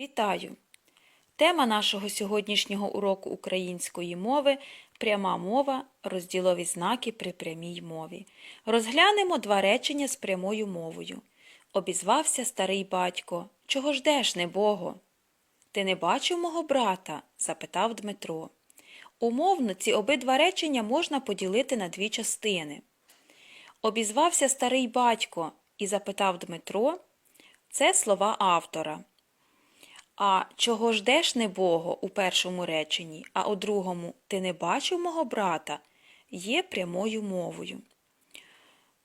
Вітаю! Тема нашого сьогоднішнього уроку української мови пряма мова, розділові знаки при прямій мові. Розглянемо два речення з прямою мовою. Обізвався старий батько. Чого ждеш, небого? Ти не бачив мого брата? запитав Дмитро. Умовно ці обидва речення можна поділити на дві частини. Обізвався старий батько і запитав Дмитро. Це слова автора. А чого ждеш небого у першому реченні, а у другому ти не бачив мого брата, є прямою мовою.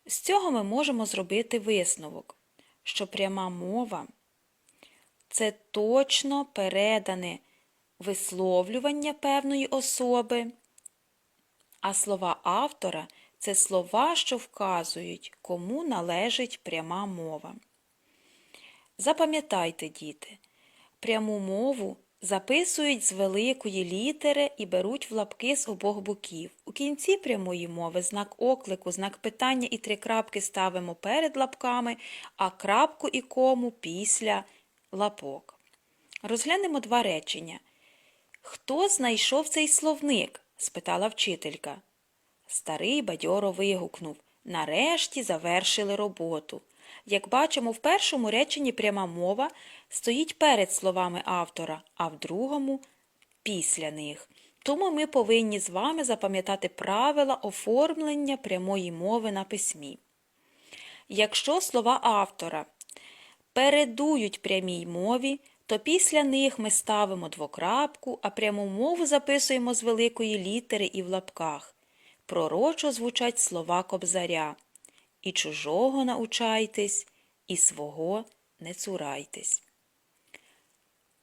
З цього ми можемо зробити висновок, що пряма мова це точно передане висловлювання певної особи, а слова автора це слова, що вказують, кому належить пряма мова. Запам'ятайте, діти, пряму мову записують з великої літери і беруть в лапки з обох боків. У кінці прямої мови знак оклику, знак питання і три крапки ставимо перед лапками, а крапку і кому після лапок. Розглянемо два речення. Хто знайшов цей словник? спитала вчителька. Старий бадьоро вигукнув. Нарешті завершили роботу. Як бачимо, в першому реченні пряма мова стоїть перед словами автора, а в другому після них. Тому ми повинні з вами запам'ятати правила оформлення прямої мови на письмі. Якщо слова автора передують прямій мові, то після них ми ставимо двокрапку, а пряму мову записуємо з великої літери і в лапках. Пророчо звучать слова кобзаря. І чужого научайтесь, і свого не цурайтесь.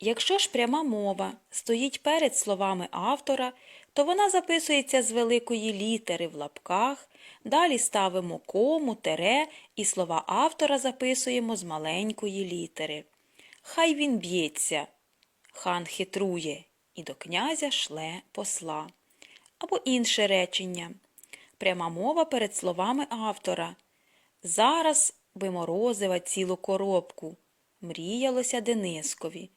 Якщо ж пряма мова стоїть перед словами автора, то вона записується з великої літери в лапках, далі ставимо кому, тере і слова автора записуємо з маленької літери. Хай він б'ється, хан хитрує, і до князя шле посла. Або інше речення. Пряма мова перед словами автора. Зараз би морозива цілу коробку. Мріялося Денискові.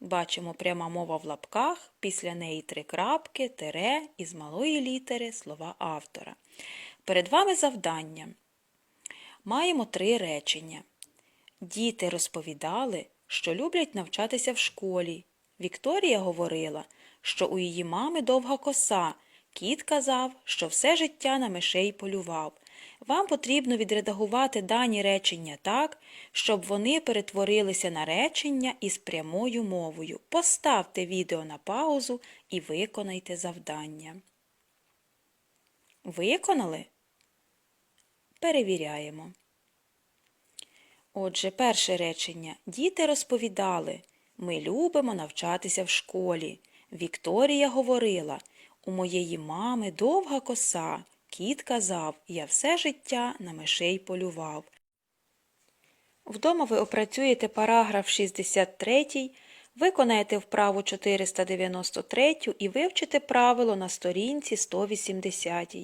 Бачимо пряма мова в лапках, після неї три крапки, тере і з малої літери слова автора. Перед вами завдання. Маємо три речення. Діти розповідали, що люблять навчатися в школі. Вікторія говорила, що у її мами довга коса. Кіт казав, що все життя на мишей полював. Вам потрібно відредагувати дані речення так, щоб вони перетворилися на речення із прямою мовою. Поставте відео на паузу і виконайте завдання. Виконали? Перевіряємо. Отже, перше речення. Діти розповідали. Ми любимо навчатися в школі. Вікторія говорила. У моєї мами довга коса. Кіт казав, я все життя на мишей полював. Вдома ви опрацюєте параграф 63, виконаєте вправу 493 і вивчите правило на сторінці 180.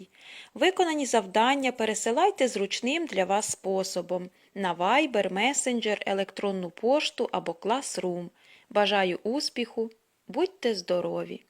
Виконані завдання пересилайте зручним для вас способом на Viber, Messenger, електронну пошту або Classroom. Бажаю успіху! Будьте здорові!